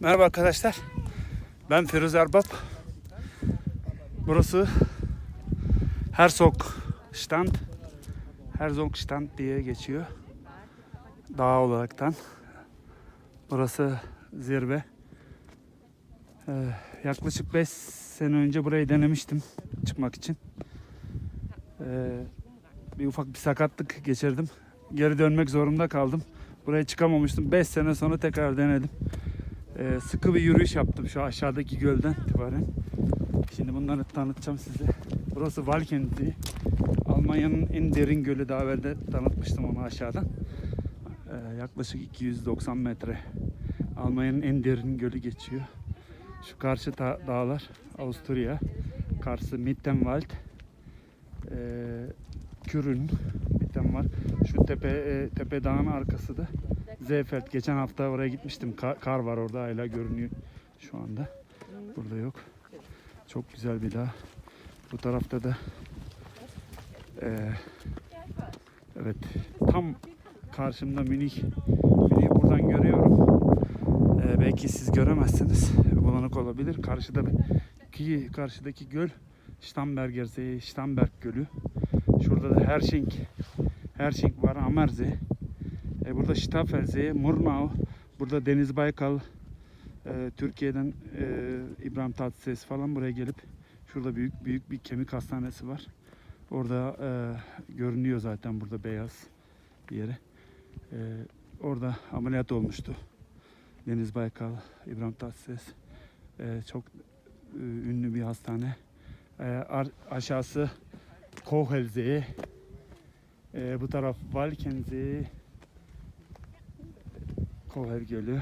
Merhaba arkadaşlar. Ben Firuz Erbap. Burası Herzog Stand. Herzog Stand diye geçiyor. Dağ olaraktan. Burası zirve. Ee, yaklaşık 5 sene önce burayı denemiştim çıkmak için. Ee, bir ufak bir sakatlık geçirdim. Geri dönmek zorunda kaldım. Buraya çıkamamıştım. 5 sene sonra tekrar denedim. Ee, sıkı bir yürüyüş yaptım şu aşağıdaki gölden itibaren. Şimdi bunları tanıtacağım size. Burası Valkendie. Almanya'nın en derin gölü daha evvel de tanıtmıştım onu aşağıdan. Ee, yaklaşık 290 metre. Almanya'nın en derin gölü geçiyor. Şu karşı dağlar Avusturya. Karşı Mittenwald. Ee, Kürün Bitten var. Şu tepe e, tepe dağın arkası da Zefeld. Geçen hafta oraya gitmiştim. Kar, kar var orada hala görünüyor şu anda. Burada yok. Çok güzel bir dağ. Bu tarafta da e, evet tam karşımda Münih. Münih'i buradan görüyorum. E, belki siz göremezsiniz. Bulanık olabilir. Karşıda ki karşıdaki göl Stamberger Stamberg Gölü. Şurada da Hersching, Hersching var, Amersee. E, burada Staffelsee, Murnau. Burada Deniz Baykal, e, Türkiye'den e, İbrahim Tatlıses falan buraya gelip şurada büyük büyük bir kemik hastanesi var. Orada e, görünüyor zaten burada beyaz yere. E, orada ameliyat olmuştu. Deniz Baykal, İbrahim Tatlıses. E, çok e, ünlü bir hastane. E, aşağısı Kohelsee. E, bu taraf Valkensee. Kohel Gölü.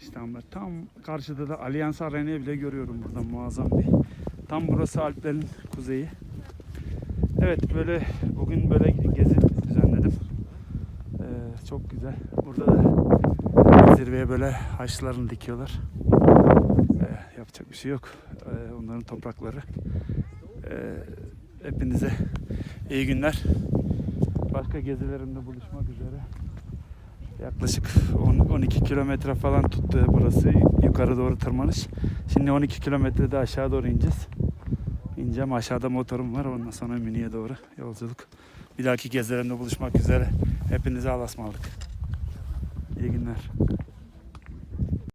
İstanbul. Tam karşıda da Allianz Arena'yı bile görüyorum burada muazzam bir. Tam burası Alplerin kuzeyi. Evet böyle bugün böyle gezi düzenledim. Ee, çok güzel. Burada da zirveye böyle haçlarını dikiyorlar. Ee, yapacak bir şey yok. Ee, onların toprakları. Ee, hepinize iyi günler. Başka gezilerimde buluşmak üzere. Yaklaşık 10 12 kilometre falan tuttu burası yukarı doğru tırmanış. Şimdi 12 kilometrede aşağı doğru ineceğiz. İneceğim aşağıda motorum var ondan sonra Münih'e doğru yolculuk. Bir dahaki gezilerimde buluşmak üzere. Hepinize Allah'a ısmarladık. İyi günler.